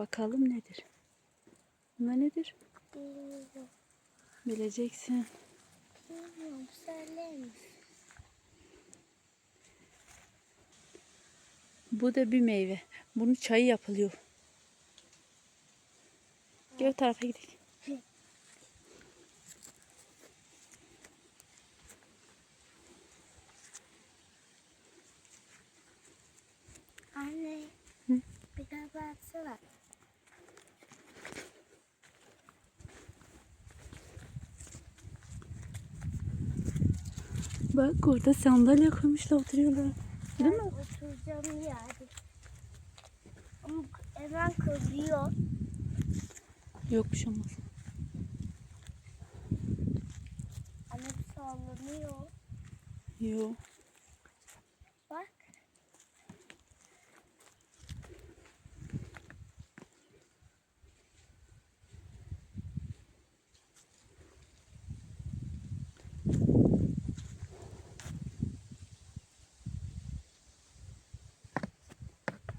Bakalım nedir? Bunlar nedir? Bilmiyorum. Bileceksin. Bilmiyorum. Söyler? Bu da bir meyve. Bunun çayı yapılıyor. Gel o tarafa gidelim. Anne. Hı? Bir daha baksana. Bak orada sandalye koymuşlar oturuyorlar. Değil mi? Oturacağım yani. Ama hemen kızıyor. Yok bir şey olmaz. Anne bir sallanıyor. Yok. Bak.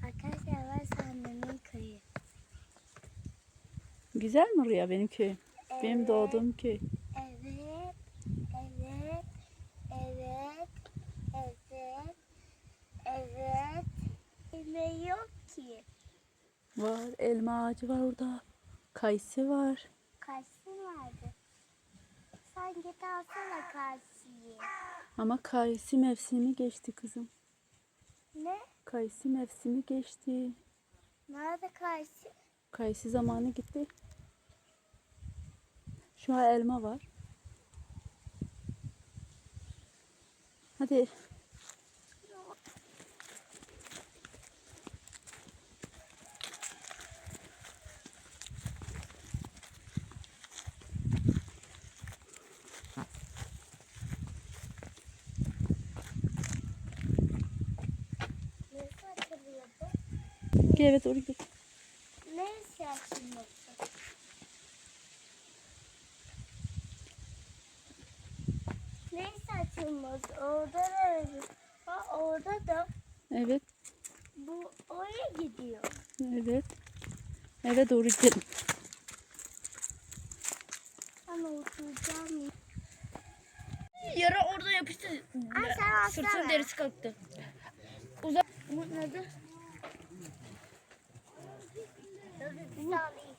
Arkadaşlar ben sandemin köyü. Güzel mi Rüya benim köyüm? Benim Evet. doğduğum köy. Evet, evet, evet, evet, evet. Ne yok ki? Var. Elma ağacı var orada. Kayısı var. Karşı vardı. Sen git alsana karşıyı. Ama kayısı mevsimi geçti kızım. Ne? Kayısı mevsimi geçti. Nerede karşı? Kayısı zamanı gitti. Şu an elma var. Hadi. Evet oraya git. Açılmaz. Orada da ha, orada da Evet. bu oraya gidiyor. Evet. Eve doğru gidelim. Ben oturacağım. Yara orada yapıştı. Ay sen alsana. Sırtın derisi kalktı. Uzak. Bu nerede? Bir saniye.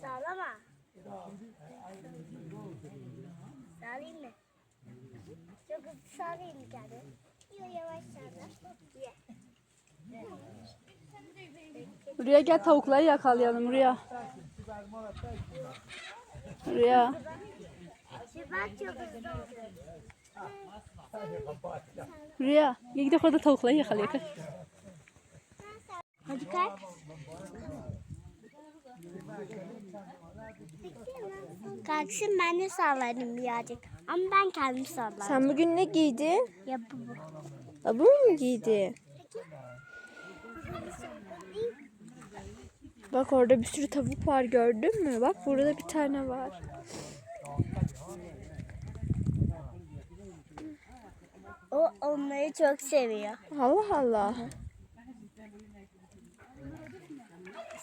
Sağlama. Sağlayayım mı? Çok hızlı sağlayayım mı kendimi? Yok yavaş sağla. Ye. Rüya gel tavukları yakalayalım Rüya. Rüya. Şu bak çok hızlı oldu. Rüya. Gel gidelim orada tavukları yakalayalım. Hadi kalk. Kalksın ben de sallarım birazcık. Ama ben kendim sallarım. Sen bugün ne giydin? Ya bu bu. Abu mu giydi? Bak orada bir sürü tavuk var gördün mü? Bak burada bir tane var. O onları çok seviyor. Allah Allah.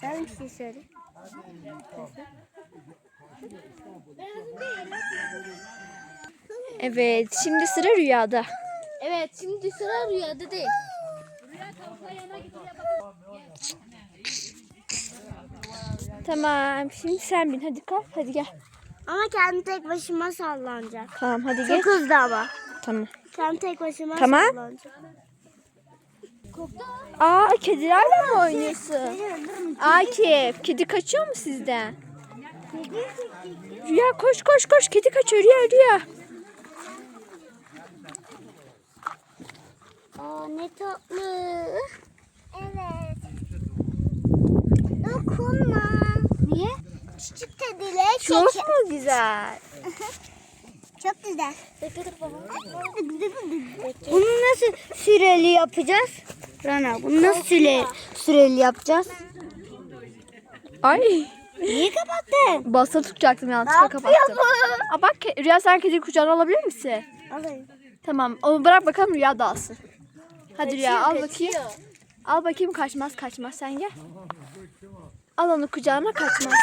Sen bir şey söyle. Evet şimdi sıra rüyada. Evet şimdi sıra rüyada değil. Tamam şimdi sen bin hadi kalk hadi gel. Ama kendi tek başıma sallanacak. Tamam hadi Çok geç. hızlı ama. Tamam. Kendi tek başıma Tamam. Aa kedilerle mi oynuyorsun? Akif kedi kaçıyor mu sizden? Rüya koş koş koş kedi kaçıyor Rüya Rüya. Aa ne tatlı. Evet. Dokunma. Niye? Küçük kediler Çok mu güzel? Çok güzel. Bunu nasıl süreli yapacağız? Rana bunu nasıl süre, süreli yapacağız? Ay Niye kapattın? Basılı tutacaktım yanlışlıkla kapattım. Aa bak Rüya sen kediyi kucağına alabilir misin? Alayım. Tamam onu bırak bakalım Rüya da alsın. Hadi Rüya al bakayım. Al bakayım kaçmaz kaçmaz sen gel. Al onu kucağına kaçmaz.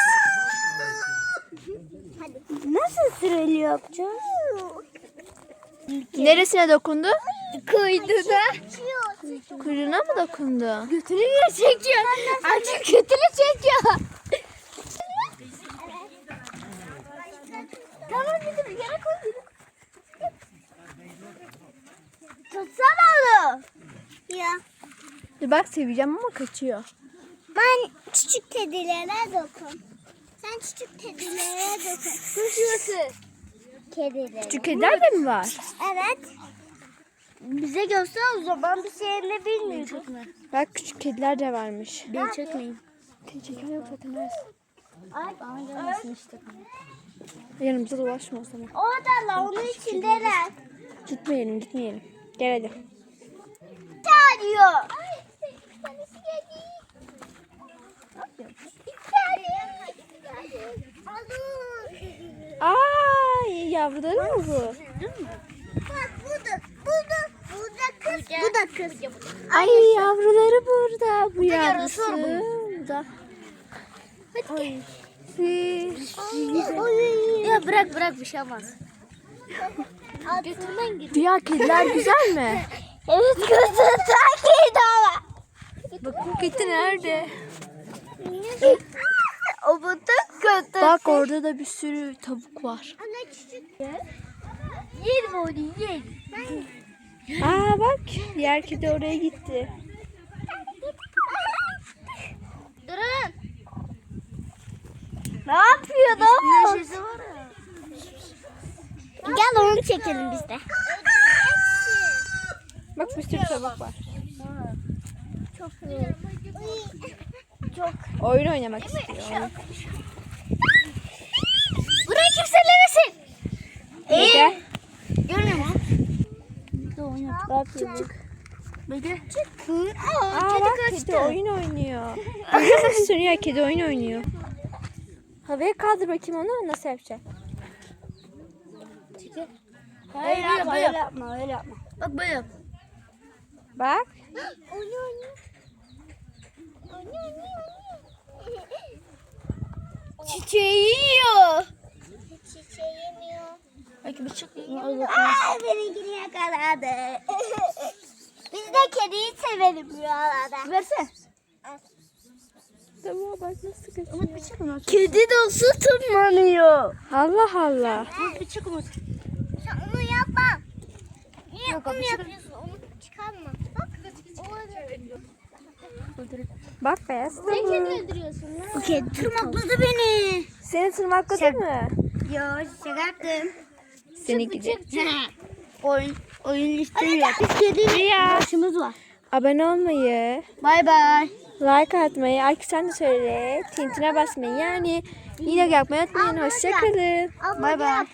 Nasıl süreli yapacağız? Neresine dokundu? Kuyduğuna. Kuyruğuna mı dokundu? Götünü niye çekiyor? Azıcık götünü çekiyor. Tamam bizim yere koy. Tutsana onu. Ya. Dur bak seveceğim ama kaçıyor. Ben küçük kedilere dokun. Küçük kedilere dokun. Koşuyorsun. Kedilere. Küçük kediler de mi var? Evet. Bize göster o zaman bir şeyini bilmiyorduk. Bak küçük kediler de varmış. Beni çekmeyin. Seni çeken yok. Ay bana gelmesin işte. Yanımıza dolaşma o zaman. Oradalar onun içindeler. Gitmeyelim gitmeyelim. Gel hadi. Çağırıyor. Aa yavruları mı bu? Bak burada, burada, burada kız, bu da kız. Ay yavruları burada. Bu yavrusu. yarısı Burada. Ay. Sis. Ya bırak bırak bir şey olmaz. Götünden gir. Rüya kediler güzel mi? Evet götünden girdi ama. Bakın kedi nerede? o bu da kötü. Bak orada da bir sürü tavuk var. Yerim onu yerim. Aa bak diğer kedi oraya gitti. Durun. Ne yapıyordun? Gel onu çekelim biz de. Bak bir sürü tavuk var. Çok Çok. Oyun oynamak istiyor. Bak çık. Çık. Aa bak kedi oyun oynuyor. Rüya kedi oyun oynuyor. Havaya kaldır bakayım onu nasıl yapacak? Öyle yapma, öyle yapma, öyle yapma. Bak böyle yap. Bak. Oynuyor, oynuyor. Oynuyor, oynuyor. Çiçeği yiyor. Çiçeği yemiyor. Belki bir çık. Aa, benimkini yakaladı. Biz de kediyi severim bu arada. Versene. Tamam bak nasıl kaçıyor. Kedi nasıl tırmanıyor? Allah Allah. bir çık Umut. Sen onu yapma. Niye onu yapıyorsun? Onu çıkarma. Bak. Bak beyaz Sen kedi öldürüyorsun lan. Bu kedi tırmakladı beni. Seni tırmakladı mı? Yo şaka Seni gidi. Oyun, oyun istemiyor. Biz kedi başımız var. Abone olmayı, Bay bay. like atmayı, Arki sen de söyle. Tintine basmayı yani video yapmayı unutmayın. Hoşçakalın. Bay bay.